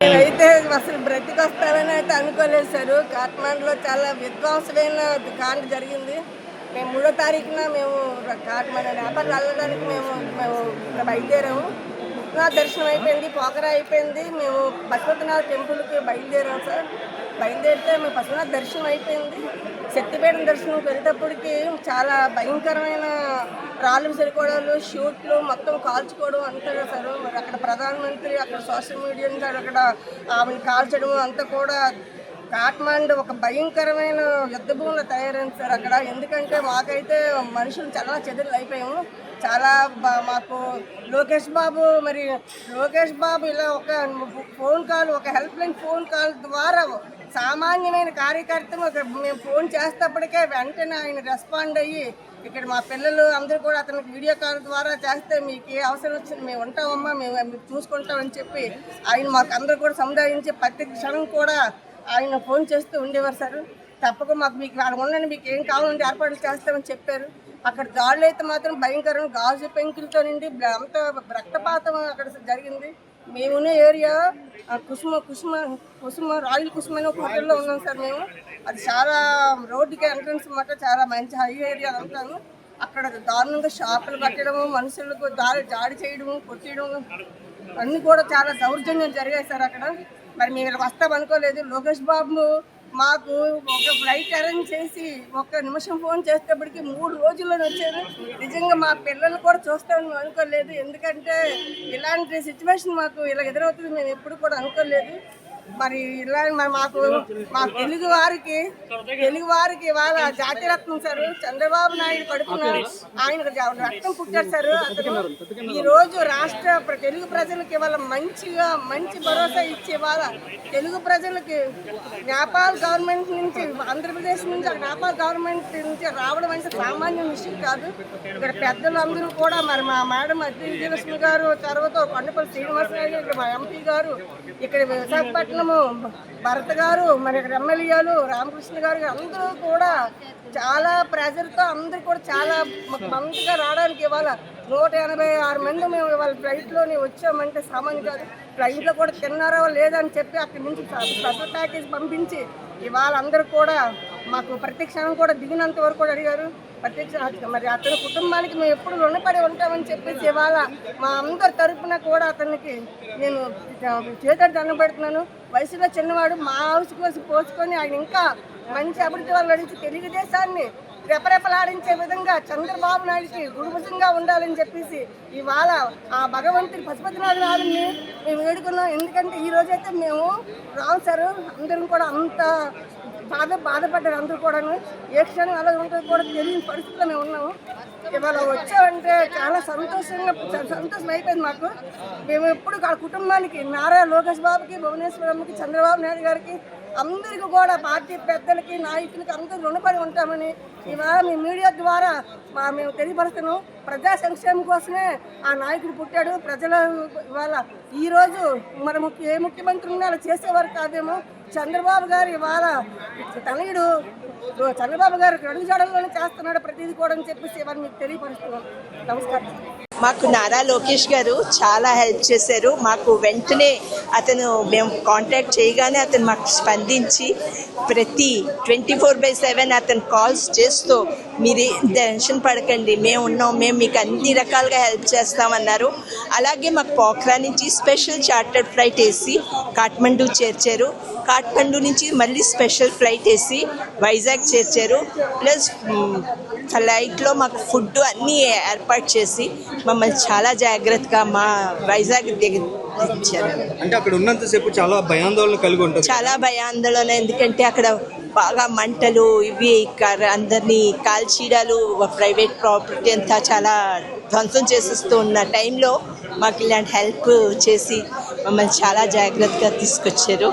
అయితే అసలు బ్రతికొస్తామని అయితే అనుకోలేదు సార్. కాట్మాండ్లో చాలా విధ్వంసమైన కాండ జరిగింది. మేము మూడో తారీఖున మేము కాట్మాండ్ నేపాల్ వెళ్ళడానికి మేము మేము బయలుదేరాము. నా దర్శనం అయిపోయింది పోకరా అయిపోయింది. మేము పశుపతినాథ్ టెంపుల్కి బయలుదేరాం సార్. బయలుదేరితే మేము పశువునాథ్ దర్శనం అయిపోయింది. శక్తిపీఠం దర్శనం వెళ్ళేటప్పటికి చాలా భయంకరమైన రాళ్ళు సరికోవడాలు షూట్లు మొత్తం కాల్చుకోవడం అంతా సార్ మరి అక్కడ ప్రధానమంత్రి అక్కడ సోషల్ మీడియా నుంచి అక్కడ ఆమెను కాల్చడం అంతా కూడా కాట్మాండ్ ఒక భయంకరమైన యుద్ధ భూమిలో తయారైంది సార్ అక్కడ. ఎందుకంటే మాకైతే మనుషులు చాలా చెదురు అయిపోయాము చాలా బా- మాకు లోకేష్ బాబు మరి లోకేష్ బాబు ఇలా ఒక ఫోన్ కాల్ ఒక హెల్ప్ లైన్ ఫోన్ కాల్ ద్వారా సామాన్యమైన కార్యకర్తను ఒక మేము ఫోన్ చేసేటప్పటికే వెంటనే ఆయన రెస్పాండ్ అయ్యి ఇక్కడ మా పిల్లలు అందరూ కూడా అతనికి వీడియో కాల్ ద్వారా చేస్తే మీకు ఏ అవసరం వచ్చింది మేము ఉంటామమ్మా మేము చూసుకుంటామని చెప్పి ఆయన మాకు అందరూ కూడా సముదాయించి ప్రతి క్షణం కూడా ఆయన ఫోన్ చేస్తూ ఉండేవారు సార్. తప్పక మాకు మీకు వాళ్ళు ఉండండి మీకు ఏం కావాలంటే ఏర్పాట్లు చేస్తామని చెప్పారు. అక్కడ దాడులు అయితే మాత్రం భయంకరం గాజు పెంకులతో నిండి అంత రక్తపాతం అక్కడ జరిగింది. మేమున్న ఏరియా ఆ కుసుమ కుసుమ కుసుమ రాయల్ కుసుమ అనే ఒక హోటల్లో ఉన్నాం సార్ మేము. అది చాలా రోడ్డుకి ఎంట్రన్స్ మాట చాలా మంచి హై ఏరియా ఉంటాము అక్కడ దారుణంగా షాపులు కట్టడము మనుషులకు దాడి జాడి చేయడము కొట్టడము అన్నీ కూడా చాలా దౌర్జన్యం జరిగాయి సార్ అక్కడ. మరి మేము ఇలా వస్తాం అనుకోలేదు. లోకేష్ బాబు మాకు ఒక ఫ్లైట్ అరేంజ్ చేసి ఒక్క నిమిషం ఫోన్ చేసేటప్పటికి మూడు రోజుల్లో వచ్చారు. నిజంగా మా పిల్లలు కూడా చూస్తామని అనుకోలేదు. ఎందుకంటే ఇలాంటి సిచ్యువేషన్ మాకు ఇలా ఎదురవుతుంది. మేము ఎప్పుడు కూడా అనుకోలేదు. మరి ఇలా మరి మాకు మా తెలుగు వారికి తెలుగు వారికి ఇవాళ జాతిరత్నం సార్ చంద్రబాబు నాయుడు పడుకున్నారు. ఆయన రక్తం పుట్టారు సార్. ఈ రోజు రాష్ట్ర తెలుగు ప్రజలకి ఇవాళ మంచిగా మంచి భరోసా ఇచ్చి ఇవాళ తెలుగు ప్రజలకి నేపాల్ గవర్నమెంట్ నుంచి ఆంధ్రప్రదేశ్ నుంచి నేపాల్ గవర్నమెంట్ నుంచి రావడం అంటే సామాన్య విషయం కాదు. ఇక్కడ పెద్దలు అందరూ కూడా మరి మా మేడం అద్ది విజయలక్ష్మి గారు తర్వాత కొండపల్లి శ్రీనివాసరావు గారు ఇక్కడ మా ఎంపీ గారు ఇక్కడ విశాఖపట్నం కారణము భరత్ గారు మరి ఎమ్మెల్యేలు రామకృష్ణ గారు అందరూ కూడా చాలా ప్రెజర్తో అందరూ కూడా చాలా మంచిగా రావడానికి ఇవాళ నూట ఎనభై ఆరు మంది మేము ఇవాళ ఫ్లైట్లోని వచ్చామంటే సామాన్యం కాదు ఫ్లైట్లో కూడా తిన్నారో లేదని చెప్పి అక్కడి నుంచి స్పెషల్ ప్యాకేజ్ పంపించి ఇవాళ అందరూ కూడా మాకు ప్రతి క్షణం కూడా దిగినంత వరకు కూడా అడిగారు. ప్రతి మరి అతని కుటుంబానికి మేము ఎప్పుడు రుణపడి ఉంటామని చెప్పేసి ఇవాళ మా అందరి తరపున కూడా అతనికి నేను చేతులు దండం పెడుతున్నాను. వయసులో చిన్నవాడు మా హౌస్ కోసం పోసుకొని ఆయన ఇంకా మంచి అభివృద్ధి వాళ్ళు నడిచి తెలుగుదేశాన్ని రెపరెపలాడించే విధంగా చంద్రబాబు నాయుడికి గురుభుజంగా ఉండాలని చెప్పేసి ఇవాళ ఆ భగవంతుడి పశుపతినాథ నాథుని మేము వేడుకున్నాం. ఎందుకంటే ఈ రోజైతే మేము రావు సార్ అందరం కూడా అంత బాధ బాధపడ్డారు అందరూ కూడా ఏ క్షణం అలా ఉంటుంది కూడా తెలియని పరిస్థితిలో మేము ఉన్నాము. ఇవాళ వచ్చామంటే చాలా సంతోషంగా చాలా సంతోషం అయిపోయింది మాకు. మేము ఎప్పుడు ఆ కుటుంబానికి నారా లోకేష్ బాబుకి భువనేశ్వరమ్మకి చంద్రబాబు నాయుడు గారికి అందరికీ కూడా పార్టీ పెద్దలకి నాయకులకి అందరూ రుణపడి ఉంటామని ఇవాళ మీ మీడియా ద్వారా మా మేము తెలియపరుస్తున్నాం. ప్రజా సంక్షేమం కోసమే ఆ నాయకుడు పుట్టాడు. ప్రజల ఇవాళ ఈరోజు మన ముఖ్య ఏ ముఖ్యమంత్రి ఉన్నా అలా చేసేవారు కాదేమో. చంద్రబాబు గారు ఇవాళ తనయుడు చంద్రబాబు గారు అడుగుజాడల్లోనే చేస్తున్నాడు ప్రతిదీ కూడా అని చెప్పేసి ఇవాళ మీకు తెలియపరుస్తున్నాం. నమస్కారం. మాకు నారా లోకేష్ గారు చాలా హెల్ప్ చేశారు. మాకు వెంటనే అతను మేము కాంటాక్ట్ చేయగానే అతను మాకు స్పందించి ప్రతి ట్వంటీ ఫోర్ బై సెవెన్ అతను కాల్స్ చేస్తూ మీరు టెన్షన్ పడకండి మేము ఉన్నాం మేము మీకు అన్ని రకాలుగా హెల్ప్ చేస్తామన్నారు. అలాగే మాకు పోఖ్రా నుంచి స్పెషల్ చార్టర్డ్ ఫ్లైట్ వేసి కాఠ్మండూ చేర్చారు. కాఠ్మండూ నుంచి మళ్ళీ స్పెషల్ ఫ్లైట్ వేసి వైజాగ్ చేర్చారు. ప్లస్ ఫ్లైట్లో మాకు ఫుడ్ అన్నీ ఏర్పాటు చేసి మమ్మల్ని చాలా జాగ్రత్తగా మా వైజాగ్ దిగ ఇచ్చారు. అంటే అక్కడ ఉన్నంతసేపు చాలా భయాందోళన కలిగి ఉంటుంది. చాలా భయాందోళన ఎందుకంటే అక్కడ బాగా మంటలు ఇవి కర- అందరినీ కాల్చీడాలు ప్రైవేట్ ప్రాపర్టీ అంతా చాలా ధ్వంసం చేసేస్తూ ఉన్న టైంలో మాకు ఇలాంటి హెల్ప్ చేసి మమ్మల్ని చాలా జాగ్రత్తగా తీసుకొచ్చారు.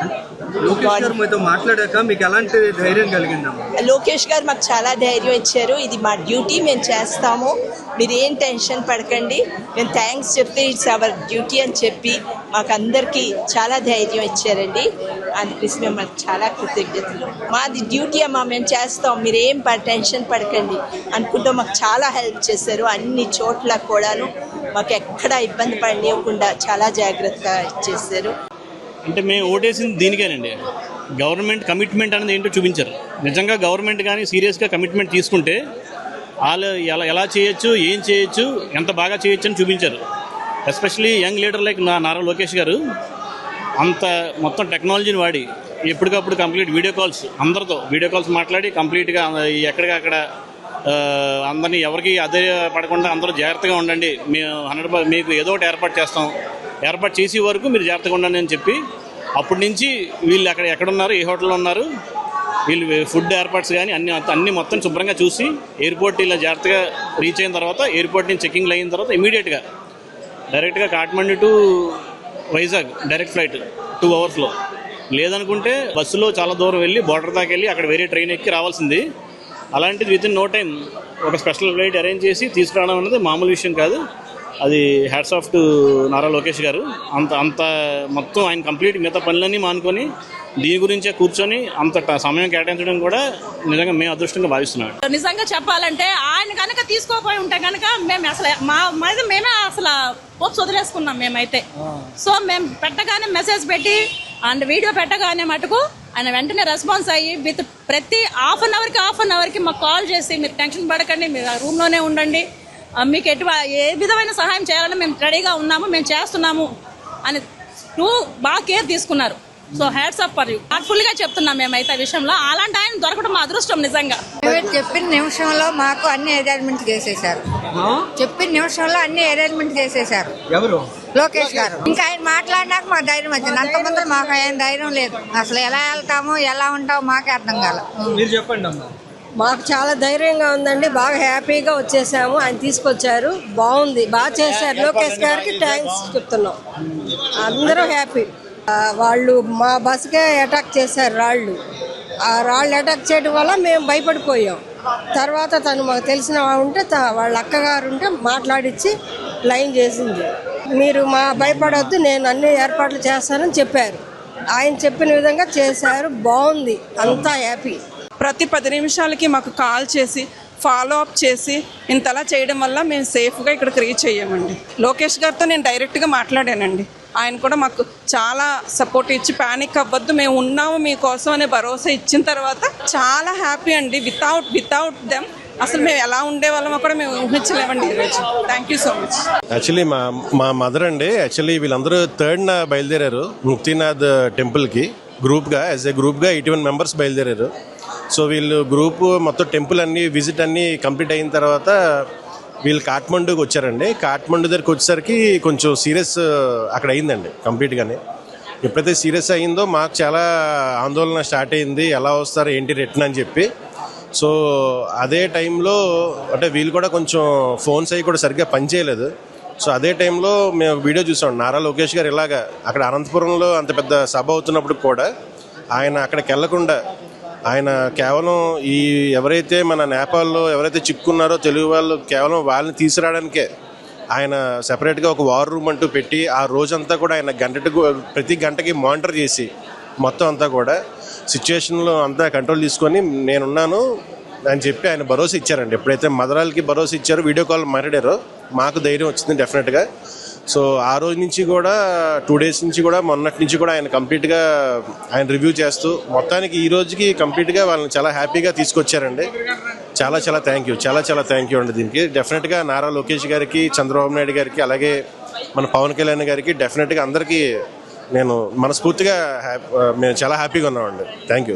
లోకేష్ గారు మీతో మాట్లాడాక మీకు ఎలాంటి ధైర్యం కలిగిందమ్మా లోకేష్ గారు మాకు చాలా ధైర్యం ఇచ్చారు. ఇది మా డ్యూటీ మేము చేస్తాము. మీరు ఏం టెన్షన్ పడకండి. మేము థ్యాంక్స్ చెప్తే ఇట్స్ అవర్ డ్యూటీ అని చెప్పి మాకు అందరికీ చాలా ధైర్యం ఇచ్చారండి. అందుకని మేము మాకు చాలా కృతజ్ఞతలు. మాది డ్యూటీ అమ్మా మేము చేస్తాం. మీరు ఏం ప- టెన్షన్ పడకండి. అనుకుంటూ మాకు చాలా హెల్ప్ చేశారు. అన్ని చోట్ల కూడాను మాకు ఎక్కడ ఇబ్బంది పడనివ్వకుండా చాలా జాగ్రత్తగా చేశారు అంటే మేము ఓటేసింది దీనికేనండి. గవర్నమెంట్ కమిట్మెంట్ అనేది ఏంటో చూపించారు. నిజంగా గవర్నమెంట్ కానీ సీరియస్గా కమిట్మెంట్ తీసుకుంటే వాళ్ళు ఎలా ఎలా చేయొచ్చు ఏం చేయొచ్చు ఎంత బాగా చేయొచ్చు అని చూపించారు. ఎస్పెషలీ యంగ్ లీడర్ లైక్ నా నారా లోకేష్ గారు అంత మొత్తం టెక్నాలజీని వాడి ఎప్పటికప్పుడు కంప్లీట్ వీడియో కాల్స్ అందరితో వీడియో కాల్స్ మాట్లాడి కంప్లీట్గా ఎక్కడికక్కడ అందరినీ ఎవరికి అదే పడకుండా అందరూ జాగ్రత్తగా ఉండండి. మేము హండ్రెడ్ మీకు ఏదో ఒకటి ఏర్పాటు చేస్తాం. ఏర్పాటు చేసే వరకు మీరు జాగ్రత్తగా ఉండండి అని చెప్పి అప్పటి నుంచి వీళ్ళు అక్కడ ఎక్కడున్నారు ఏ హోటల్లో ఉన్నారు వీళ్ళు ఫుడ్ ఏర్పాట్స్ కానీ అన్ని అన్ని మొత్తం శుభ్రంగా చూసి ఎయిర్పోర్ట్ ఇలా జాగ్రత్తగా రీచ్ అయిన తర్వాత ఎయిర్పోర్ట్ నుంచి చెకింగ్ అయిన తర్వాత ఇమీడియట్గా డైరెక్ట్గా Kathmandu to Vizag direct flight two అవర్స్లో లేదనుకుంటే బస్సులో చాలా దూరం వెళ్ళి బోర్డర్ దాకా వెళ్ళి అక్కడ వేరే ట్రైన్ ఎక్కి రావాల్సింది. అలాంటిది విత్ ఇన్ నో టైం ఒక స్పెషల్ ఫ్లైట్ అరేంజ్ చేసి తీసుకురావడం అనేది మామూలు విషయం కాదు. అది hats off to Nara Lokesh గారు. అంత అంత మొత్తం ఆయన కంప్లీట్ మిగతా పనులన్నీ మానుకొని దీని గురించే కూర్చొని అంత సమయం కేటాయించడం కూడా నిజంగా మేము అదృష్టంగా భావిస్తున్నాం. నిజంగా చెప్పాలంటే ఆయన కనుక తీసుకోపోయి ఉంటే కనుక మేము అసలు మా మీద మేమే అసలు పోప్స్ వదిలేసుకున్నాం మేమైతే. సో మేము పెట్టగానే మెసేజ్ పెట్టి అండ్ వీడియో పెట్టగానే మటుకు ఆయన వెంటనే రెస్పాన్స్ అయ్యి విత్ ప్రతి హాఫ్ అన్ అవర్కి హాఫ్ అన్ అవర్కి మాకు కాల్ చేసి మీరు టెన్షన్ పడకండి మీరు ఆ రూమ్లోనే ఉండండి. మీకు ఎటు ఏ విధమైన సహాయం చేయాలని మేము రెడీగా ఉన్నాము మేము చేస్తున్నాము అని టూ బాగా కేర్ తీసుకున్నారు. So hats up for you. హార్ట్ఫుల్గా చెప్తున్నాం మేమైతే విషయంలో. అలాంటి ఆయన దొరకడం మా అదృష్టం నిజంగా. ప్రైవేట్ చెప్పిన నిమిషంలో మాకు అన్ని అరేంజ్మెంట్ చేసేసారు చెప్పిన నిమిషంలో అన్ని అరేంజ్మెంట్ చేసేసారు ఎవరు? లోకేష్ గారు. ఇంకా ఆయన మాట్లాడినాక మాకు ధైర్యం వచ్చింది. అంతకుముందు మాకు ఆయన ధైర్యం లేదు. అసలు ఎలా వెళ్తాము ఎలా ఉంటామో మాకే అర్థం కాల. మీరు చెప్పండి అమ్మా. మాకు చాలా ధైర్యంగా ఉందండి. బాగా హ్యాపీగా వచ్చేసాము. ఆయన తీసుకొచ్చారు. బాగుంది. బాగా చేశారు. లోకేష్ గారికి థ్యాంక్స్ చెప్తున్నాం. అందరూ హ్యాపీ. వాళ్ళు మా బస్కే అటాక్ చేశారు రాళ్ళు. ఆ రాళ్ళు అటాక్ చేయడం వల్ల మేము భయపడిపోయాం. తర్వాత తను మాకు తెలిసిన ఉంటే త- వాళ్ళ అక్కగారు ఉంటే మాట్లాడించి లైన్ చేసింది. మీరు మా భయపడొద్దు. నేను అన్ని ఏర్పాట్లు చేస్తానని చెప్పారు. ఆయన చెప్పిన విధంగా చేశారు. బాగుంది. అంతా హ్యాపీ. ప్రతి పది నిమిషాలకి మాకు కాల్ చేసి ఫాలో అప్ చేసి ఇంతలా చేయడం వల్ల మేము సేఫ్గా ఇక్కడికి రీచ్ అయ్యామండి. లోకేష్ గారితో నేను డైరెక్ట్గా మాట్లాడానండి. ఆయన కూడా మాకు చాలా సపోర్ట్ ఇచ్చి ప్యానిక్ అవ్వద్దు మేము ఉన్నాము మీకోసం అనే భరోసా ఇచ్చిన తర్వాత చాలా హ్యాపీ అండి. వితౌట్ వితౌట్ దెమ్ అసలు మేము ఎలా ఉండేవాళ్ళమో కూడా మేము ఊహించలేమండి ఈరోజు thank you so much actually మా మా మదర్ అండి యాక్చువల్లీ వీళ్ళందరూ థర్డ్న బయలుదేరారు ముక్తినాథ్ టెంపుల్కి గ్రూప్గా యాజ్ ఏ గ్రూప్గా ఎయిటీ వన్ మెంబర్స్ బయలుదేరారు. సో వీళ్ళు గ్రూప్ మొత్తం టెంపుల్ అన్నీ విజిట్ అన్నీ కంప్లీట్ అయిన తర్వాత వీళ్ళు కాఠ్మండూకి వచ్చారండి. కాఠ్మండూ దగ్గరికి వచ్చేసరికి కొంచెం సీరియస్ అక్కడ అయిందండి కంప్లీట్గానే. ఎప్పుడైతే సీరియస్ అయిందో మాకు చాలా ఆందోళన స్టార్ట్ అయింది ఎలా వస్తారు ఏంటి రిటర్న్ అని చెప్పి. సో అదే టైంలో అంటే వీళ్ళు కూడా కొంచెం ఫోన్స్ అవి కూడా సరిగ్గా పనిచేయలేదు సో అదే టైంలో మేము వీడియో చూసాం నారా లోకేష్ గారు ఇలాగా అక్కడ అనంతపురంలో అంత పెద్ద సభ అవుతున్నప్పుడు కూడా ఆయన అక్కడికి వెళ్ళకుండా ఆయన కేవలం ఈ ఎవరైతే మన నేపాల్లో ఎవరైతే చిక్కున్నారో తెలుగు వాళ్ళు కేవలం వాళ్ళని తీసుకురావడానికే ఆయన సెపరేట్గా ఒక వార్ రూమ్ అంటూ పెట్టి ఆ రోజంతా కూడా ఆయన గంటకు ప్రతి గంటకి మానిటర్ చేసి మొత్తం అంతా కూడా సిచ్యువేషన్లో అంతా కంట్రోల్ తీసుకొని నేనున్నాను అని చెప్పి ఆయన భరోసా ఇచ్చారండి. ఎప్పుడైతే మదరాలకి భరోసా ఇచ్చారో వీడియో కాల్ మాట్లాడారో మాకు ధైర్యం వచ్చింది డెఫినెట్గా సో ఆ రోజు నుంచి కూడా టూ డేస్ నుంచి కూడా మొన్నటి నుంచి కూడా ఆయన కంప్లీట్గా ఆయన రివ్యూ చేస్తూ మొత్తానికి ఈ రోజుకి కంప్లీట్గా వాళ్ళని చాలా హ్యాపీగా తీసుకొచ్చారండి. చాలా చాలా థ్యాంక్ యూ చాలా చాలా థ్యాంక్ యూ అండి దీనికి. డెఫినెట్గా నారా లోకేష్ గారికి చంద్రబాబు నాయుడు గారికి అలాగే మన పవన్ కళ్యాణ్ గారికి డెఫినెట్గా అందరికీ నేను మనస్ఫూర్తిగా హ్యాపీ మేము చాలా హ్యాపీగా ఉన్నామండి. Thank you thank you